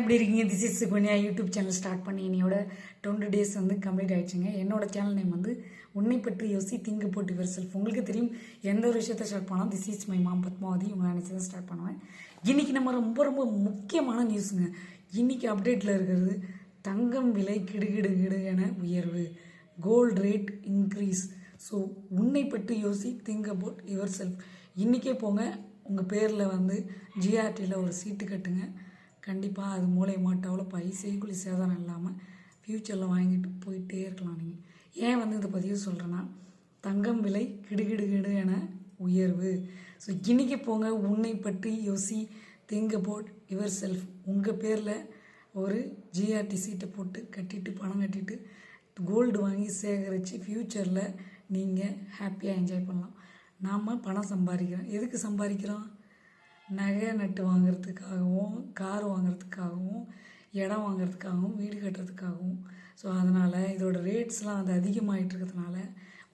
எப்படி இருக்கீங்க? This is Sukanya YouTube channel start பண்ணி என்னையோட டுவெண்ட்டி டேஸ் வந்து கம்ப்ளீட் ஆயிடுச்சுங்க. என்னோட சேனல் நேம் வந்து உன்னை பற்றி யோசி திங்கு போட்டு யுவர் செல்ஃப் உங்களுக்கு தெரியும் எந்த ஒரு விஷயத்தை ஸ்டார்ட் பண்ணாலும் this is my mom Padmavathi. உங்களை நினச்சி தான் ஸ்டார்ட் பண்ணுவேன். இன்றைக்கி நம்ம ரொம்ப ரொம்ப முக்கியமான நியூஸுங்க இன்றைக்கி அப்டேட்டில் இருக்கிறது தங்கம் விலை கிடுகிடு கிடு என உயர்வு கோல்ட் ரேட் இன்க்ரீஸ் ஸோ உன்னை பற்றி யோசி திங்க் அபவுட் யுவர் செல்ஃப் இன்றைக்கே போங்க. உங்கள் பேரில் வந்து ஜிஆர்டியில் ஒரு சீட்டு கட்டுங்க. கண்டிப்பாக அது மூலயமா டெவலப் ஆகி செய்குலி சேதாரம் இல்லாமல் ஃப்யூச்சரில் வாங்கிட்டு போயிட்டே இருக்கலாம் நீங்கள் ஏன் வந்து இதை பதிவு சொல்கிறேன்னா தங்கம் விலை கிடுகிடுகிடு என உயர்வு. ஸோ இன்றைக்கி போங்க உன்னை பற்றி யோசி திங்க் அபவுட் யுவர் செல்ஃப் உங்கள் பேரில் ஒரு ஜிஆர்டி சீட்டை போட்டு கட்டிட்டு பணம் கட்டிட்டு கோல்டு வாங்கி சேகரித்து ஃப்யூச்சரில் நீங்கள் ஹாப்பியாக என்ஜாய் பண்ணலாம். நாம் பணம் சம்பாதிக்கிறோம். எதுக்கு சம்பாதிக்கிறோம்? நகை நட்டு வாங்குறதுக்காகவும் கார் வாங்குறதுக்காகவும் இடம் வாங்குறதுக்காகவும் வீடு கட்டுறதுக்காகவும். ஸோ அதனால் இதோட ரேட்ஸ்லாம் அது அதிகமாகிட்டு இருக்கிறதுனால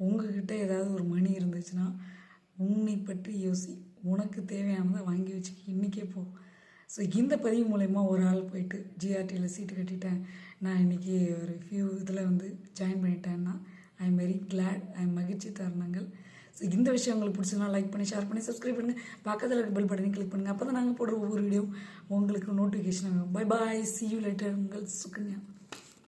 உங்ககிட்ட ஏதாவது ஒரு மணி இருந்துச்சுன்னா உன்னை பற்றி யோசி உனக்கு தேவையானதை வாங்கி வச்சுக்க. இன்றைக்கே போ. ஸோ இந்த பதிவு மூலயமா ஒரு ஆள் போயிட்டு ஜிஆர்டியில் சீட்டு கட்டிட்டேன். நான் இன்றைக்கி ஒரு ஃபியூ இதில் வந்து ஜாயின் பண்ணிட்டேன்னா I am very glad I am மகிழ்ச்சி தருணங்கள். ஸோ இந்த விஷயம் உங்களுக்கு பிடிச்சதுனா லைக் பண்ணி ஷேர் பண்ணி சப்ஸ்கிரைப் பண்ணுங்கள் பக்கத்தில் இருக்க பெல் பட்டனை கிளிக் பண்ணுங்கள் அப்போ தான் நாங்கள் போடுற ஒவ்வொரு வீடியோ உங்களுக்கு நோட்டிஃபிகேஷன் ஆகும். Bye bye see you later உங்கள் சுக்கன்யா